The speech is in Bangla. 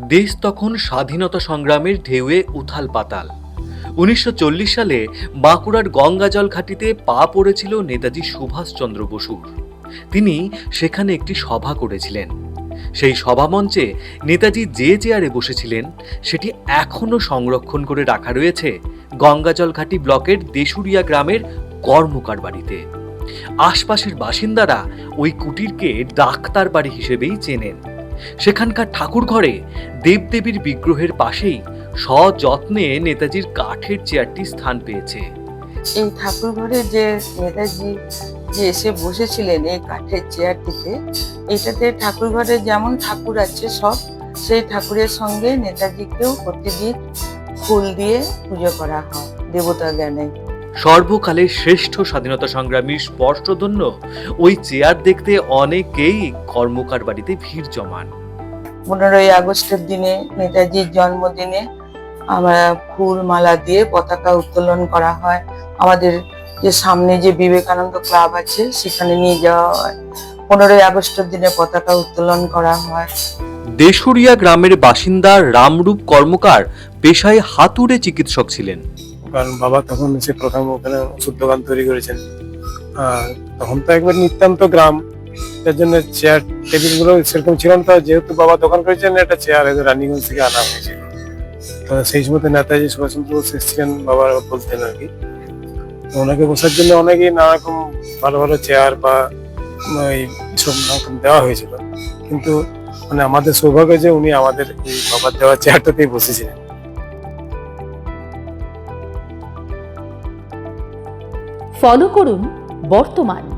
দেশ তখন স্বাধীনতা সংগ্রামের ঢেউয়ে উথাল পাতাল। উনিশশো চল্লিশ সালে বাঁকুড়ার গঙ্গাজল ঘাটিতে পা পড়েছিল নেতাজি সুভাষচন্দ্র বসুর। তিনি সেখানে একটি সভা করেছিলেন। সেই সভামঞ্চে নেতাজি যে চেয়ারে বসেছিলেন, সেটি এখনও সংরক্ষণ করে রাখা রয়েছে গঙ্গাজল ঘাটি ব্লকের দেশুরিয়া গ্রামের কর্মকার বাড়িতে। আশপাশের বাসিন্দারা ওই কুটিরকে ডাক্তার বাড়ি হিসেবেই চেনেন। সেখানকার ঠাকুর ঘরে দেবদেবীর বিগ্রহের পাশেই সযত্নে নেতাজির কাঠের চেয়ারটি স্থান পেয়েছে। এই ঠাকুর ঘরে যে নেতাজি যে এসে বসেছিলেন এই কাঠের চেয়ারটিতে, এটাতে ঠাকুর ঘরে যেমন ঠাকুর আছে সব, সেই ঠাকুরের সঙ্গে নেতাজিকেও প্রতিদিন ফুল দিয়ে পুজো করা হয় দেবতা জ্ঞানে। সর্বকালের শ্রেষ্ঠ স্বাধীনতা সংগ্রামীর স্পর্শধন্য ওই চেয়ার দেখতে অনেকেই কর্মকার বাড়িতে ভিড় জমান। পনেরোই আগস্টের দিনে নেতাজির জন্মদিনে আমরা ফুল মালা দিয়ে পতাকা উত্তোলন করা হয়। আমাদের যে সামনে যে বিবেকানন্দ ক্লাব আছে সেখানে নিয়ে যাওয়া হয়। পনেরোই আগস্টের দিনে পতাকা উত্তোলন করা হয়। দেশুরিয়া গ্রামের বাসিন্দা রামরূপ কর্মকার পেশায় হাতুড়ে চিকিৎসক ছিলেন। কারণ বাবা তখন এসে প্রথম ওখানে ওষুধ দোকান তৈরি করেছেন। আর তখন তো একবার নিতান্ত গ্রাম। যার জন্য চেয়ার টেবিলগুলো সেরকম ছিল না। যেহেতু বাবা দোকান করেছেন, একটা চেয়ার রানীগঞ্জ থেকে আনা হয়েছিল। তো সেই সময় নেতাজি সুভাষচন্দ্র বোস এসেছিলেন বাবা বলতেন আর কি। ওনাকে বসার জন্য অনেকেই নানা রকম ভালো ভালো চেয়ার বা এই সব রকম দেওয়া হয়েছিল। কিন্তু মানে আমাদের সৌভাগ্য যে উনি আমাদের এই বাবার দেওয়া চেয়ারটাতেই বসেছিলেন। ফলো করুন বর্তমান।